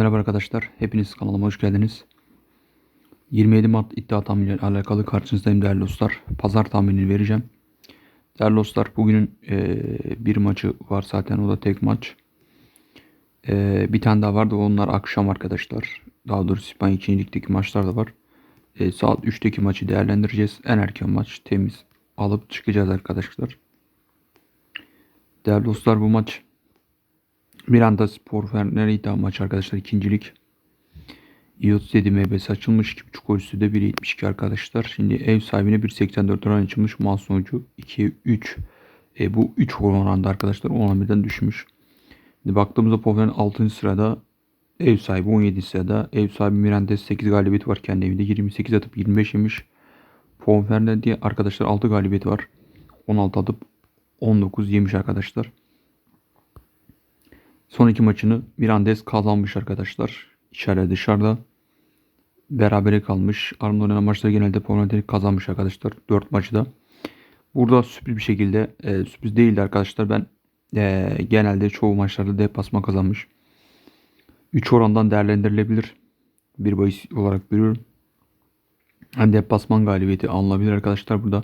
Merhaba arkadaşlar. Hepiniz kanalıma hoş geldiniz. 27 Mart iddia tahmini ile alakalı karşınızdayım değerli dostlar. Pazar tahminini vereceğim. Değerli dostlar bugünün eee, bir maçı var zaten o da tek maç. Eee, bir tane daha vardı onlar akşam arkadaşlar. Daha doğrusu İspanya 2. Lig'deki maçlar da var. Eee, saat 3'teki maçı değerlendireceğiz. En erken maç temiz alıp çıkacağız arkadaşlar. Değerli dostlar bu maç Miranda Spor Fener'e maç arkadaşlar ikincilik. İOT dedi MBS açılmış. 2.5 gol üstü de 1.72 arkadaşlar. Şimdi ev sahibine 1.84 oran açılmış. Maç sonucu 2'ye 3. E, bu 3 oranda arkadaşlar 11'den düşmüş. Şimdi baktığımızda Poven 6. sırada. Ev sahibi 17. sırada. Ev sahibi Miranda 8 galibiyet var kendi evinde. 28 atıp 25 yemiş. Poven diye arkadaşlar 6 galibiyet var. 16 atıp 19 yemiş arkadaşlar. Son iki maçını Mirandes kazanmış arkadaşlar. İçeride dışarıda. Berabere kalmış. Armada oynanan maçları genelde Pomeraniec kazanmış arkadaşlar. 4 maçı da. Burada sürpriz bir şekilde e, sürpriz değildi arkadaşlar. Ben e, genelde çoğu maçlarda deplasman kazanmış. 3 orandan değerlendirilebilir. Bir bahis olarak görüyorum. Yani deplasman galibiyeti alınabilir arkadaşlar burada.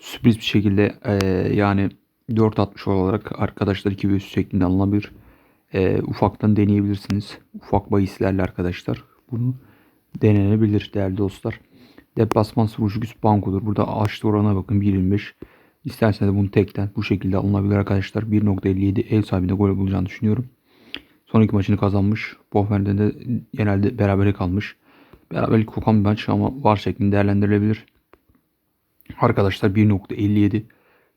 Sürpriz bir şekilde e, yani 4.60 olarak arkadaşlar 2 ve üst şeklinde alınabilir. E, ufaktan deneyebilirsiniz. Ufak bahislerle arkadaşlar. Bunu denenebilir değerli dostlar. Deplasman 0.5 bankodur. Burada açtı orana bakın 1.25. İsterseniz bunu tekten bu şekilde alınabilir arkadaşlar. 1.57 ev sahibinde gol bulacağını düşünüyorum. Son iki maçını kazanmış. Bohmer'de de genelde berabere kalmış. Beraberlik kokan bir maç ama var şeklinde değerlendirilebilir. Arkadaşlar 1.57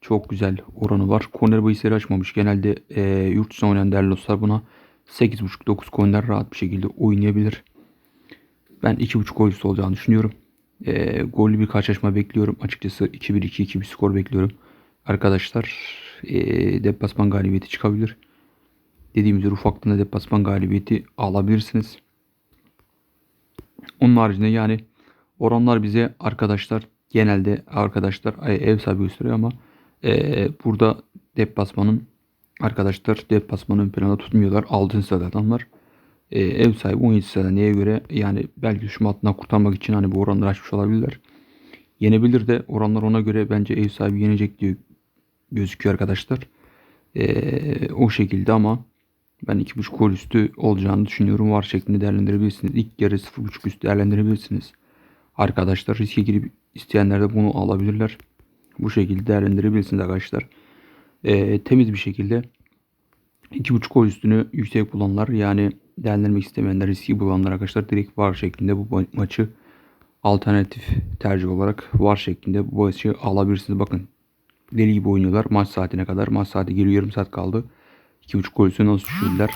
çok güzel oranı var. Korner bahisleri açmamış. Genelde e, yurt dışına oynayan değerli dostlar buna 8.5-9 korner rahat bir şekilde oynayabilir. Ben 2.5 gol üstü olacağını düşünüyorum. E, gollü bir karşılaşma bekliyorum. Açıkçası 2-1-2-2 bir skor bekliyorum. Arkadaşlar e, deplasman galibiyeti çıkabilir. Dediğim üzere ufaktan da deplasman galibiyeti alabilirsiniz. Onun haricinde yani oranlar bize arkadaşlar genelde arkadaşlar ev sahibi gösteriyor ama e, burada deplasmanın arkadaşlar deplasmanın ön plana tutmuyorlar. 6. sırada adamlar. E, ev sahibi 17 sırada neye göre yani belki düşme altından kurtarmak için hani bu oranları açmış olabilirler. Yenebilir de oranlar ona göre bence ev sahibi yenecek diye gözüküyor arkadaşlar. E, o şekilde ama ben 2.5 gol üstü olacağını düşünüyorum. Var şeklinde değerlendirebilirsiniz. İlk yarı 0.5 üstü değerlendirebilirsiniz. Arkadaşlar riske girip isteyenler de bunu alabilirler. Bu şekilde değerlendirebilirsiniz arkadaşlar. Ee, temiz bir şekilde 2.5 gol üstünü yüksek bulanlar yani değerlendirmek istemeyenler riski bulanlar arkadaşlar direkt var şeklinde bu ma- maçı alternatif tercih olarak var şeklinde bu maçı alabilirsiniz. Bakın deli gibi oynuyorlar maç saatine kadar. Maç saati geliyor yarım saat kaldı. 2.5 gol üstüne nasıl düşürdüler?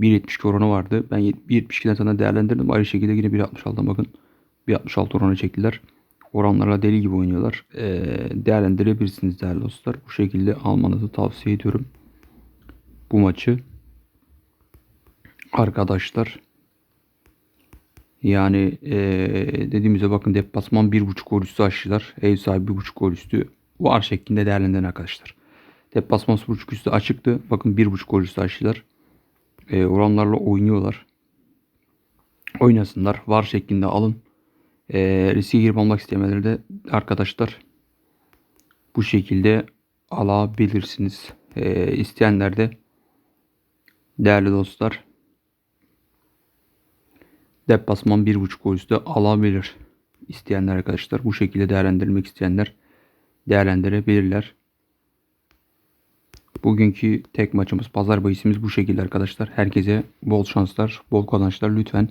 1.72 oranı vardı. Ben 1.72'den sonra değerlendirdim. Aynı şekilde yine 1.66'dan bakın. 1.66 oranı çektiler. Oranlarla deli gibi oynuyorlar. Ee, değerlendirebilirsiniz değerli dostlar. Bu şekilde almanızı tavsiye ediyorum. Bu maçı. Arkadaşlar. Yani ee, dediğimizde bakın deplasman 1.5 gol üstü aşılar. Ev sahibi 1.5 gol üstü var şeklinde değerlendirin arkadaşlar. Deplasman 0.5 üstü açıktı. Bakın 1.5 gol üstü aşılar. Ee, oranlarla oynuyorlar. Oynasınlar. Var şeklinde alın. E, riske girip almak istemeleri de arkadaşlar bu şekilde alabilirsiniz. E, isteyenler de değerli dostlar deplasman 1.5 gol üstü alabilir. İsteyenler arkadaşlar bu şekilde değerlendirmek isteyenler değerlendirebilirler. Bugünkü tek maçımız pazar bahisimiz bu şekilde arkadaşlar. Herkese bol şanslar, bol kazançlar lütfen.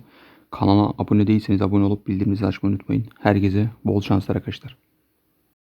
Kanala abone değilseniz abone olup bildirimleri açmayı unutmayın. Herkese bol şanslar arkadaşlar.